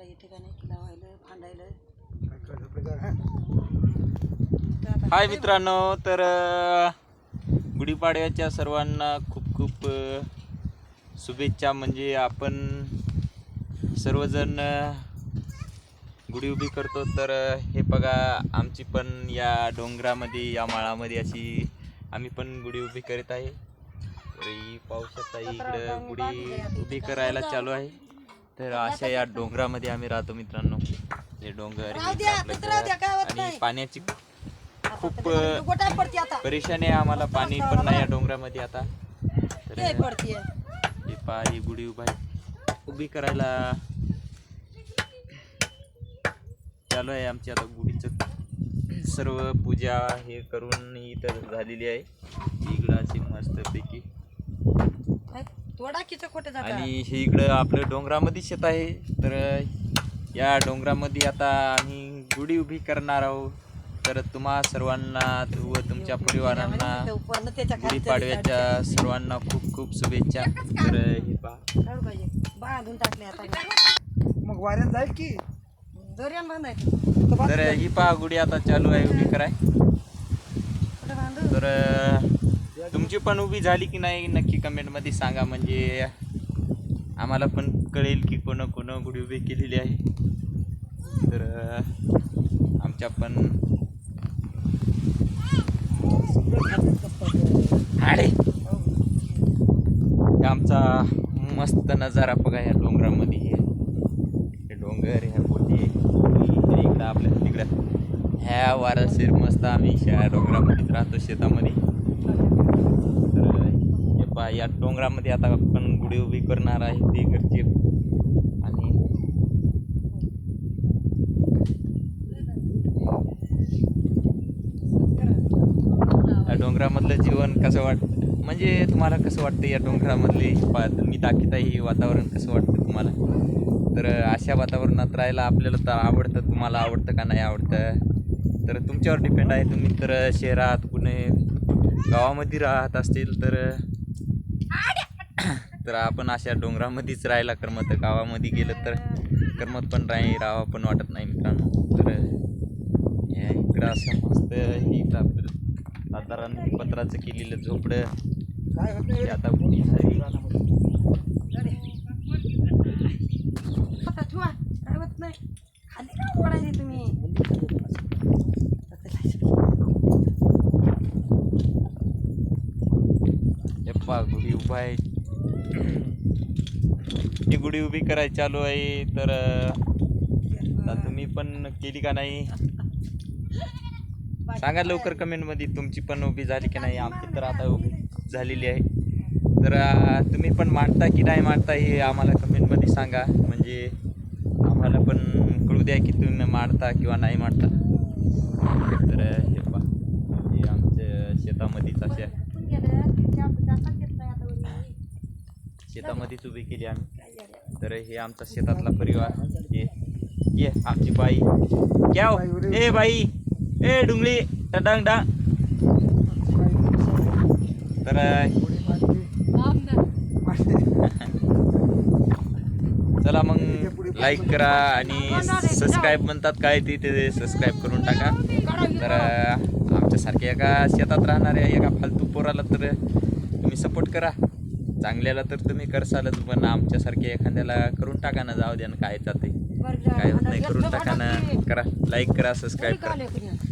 काही ठिकाणी फांडायला हाय मित्रांनो तर गुढीपाडव्याच्या सर्वांना खूप खूप शुभेच्छा. म्हणजे आपण सर्वजण गुढी उभी करतो. तर हे बघा आमची पण या डोंगरामध्ये या माळामध्ये अशी आम्ही पण गुढी उभी करीत आहे. शकता इकडं गुढी उभी करायला चालू आहे. तर अशा या डोंगरामध्ये आम्ही राहतो मित्रांनो. हे डोंगर हे आपलं घर आणि. पाण्याची खूप अ, परेशानी आहे आम्हाला पाणी पण नाही या डोंगरामध्ये आता. तर हे पहा ही गुढी उभा आहे. उभी करायला चालू आहे आमची आता गुढीचं. सर्व पूजा हे करून इथं झालेली आहे. इकडं अशी थोडा किच खोटे जाता आणि हे इकडं आपलं डोंगरामध्ये शेत आहे. तर या डोंगरामध्ये आता आम्ही गुढी उभी करणार आहोत. तर तुम्हा सर्वांना व तुमच्या परिवारांना त्याच्याखाली गुढीपाडव्याच्या सर्वांना खूप खूप शुभेच्छा. तर हे पहा. पाहिजे बांधून टाकले आता. मग वाऱ्यात जाईल की? दोऱ्यान बांधायचं तर ही पहा गुढी आता चालू आहे उभी कराय. कुठं बांधू तर तुमची पण उभी झाली की नाही नक्की कमेंटमध्ये सांगा. म्हणजे आम्हाला पण कळेल की कोण कोण गुढी उभी केलेली आहे. तर आमच्या पण अरे! आमचा मस्त नजारा बघा या डोंगरामध्ये. हे डोंगर ह्या बोटी इकडं आपल्या तिकडं. ह्या वाराशीर मस्त आम्ही ह्या डोंगरामध्येच राहतो शेतामध्ये. या डोंगरामध्ये आता आपण गुढी उभी करणार आहे ते घरचे. आणि या डोंगरामधलं जीवन कसं वाट म्हणजे तुम्हाला कसं वाटतं या डोंगरामधले पा मी दाखिता हे वातावरण कसं वाटतं तुम्हाला? तर अशा वातावरणात राहायला आपल्याला तर आवडतं तुम्हाला आवडतं का नाही आवडतं? तर तुमच्यावर डिपेंड आहे तुम्ही तर शहरात कुणी गावामध्ये राहत असतील तर तर आपण अशा डोंगरामध्येच राहायला करमत गावामध्ये गेलं तर करमत पण राही राहावं पण वाटत नाही मित्रांनो. तर ह्या इकडं असं मस्त ही साधारण पत्राचं केलेलं झोपडं. काय आता झाली आता ठेवा काय होत नाही खाली का पडायचे तुम्ही हे पहा गुढी उभा आहे. ही गुढी उभी करायची चालू आहे तर आता तुम्ही पण केली का नाही? सांगा लवकर कमेंटमध्ये तुमची पण उभी झाली की नाही. आमची तर आता उभी झालेली आहे. तर तुम्ही पण मांडता की नाही मांडता हे आम्हाला कमेंटमध्ये सांगा. म्हणजे आम्हाला पण कळू द्या की तुम्ही मांडता किंवा नाही मांडता. तर हे पा हे आमच्या शेतामध्येच अशा शेतामध्येच उभी केली आम्ही. तर हे आमचा शेतातला परिवार. ये ये आमची बाई. क्या हो? ए बाई. ए डुंगळी डंग डांग. तर चला मग लाईक करा आणि सबस्क्राईब म्हणतात काय ते ते सबस्क्राईब करून टाका. तर आमच्यासारख्या एका शेतात राहणाऱ्या एका फालतू पोराला तर तुम्ही सपोर्ट करा. चांगल्याला तर तुम्ही करसालच पण आमच्यासारख्या एखाद्याला करून टाका ना जाऊ द्या ना काय जाते. काय होत नाही करून टाका ना करा लाईक करा सबस्क्राईब करा. करा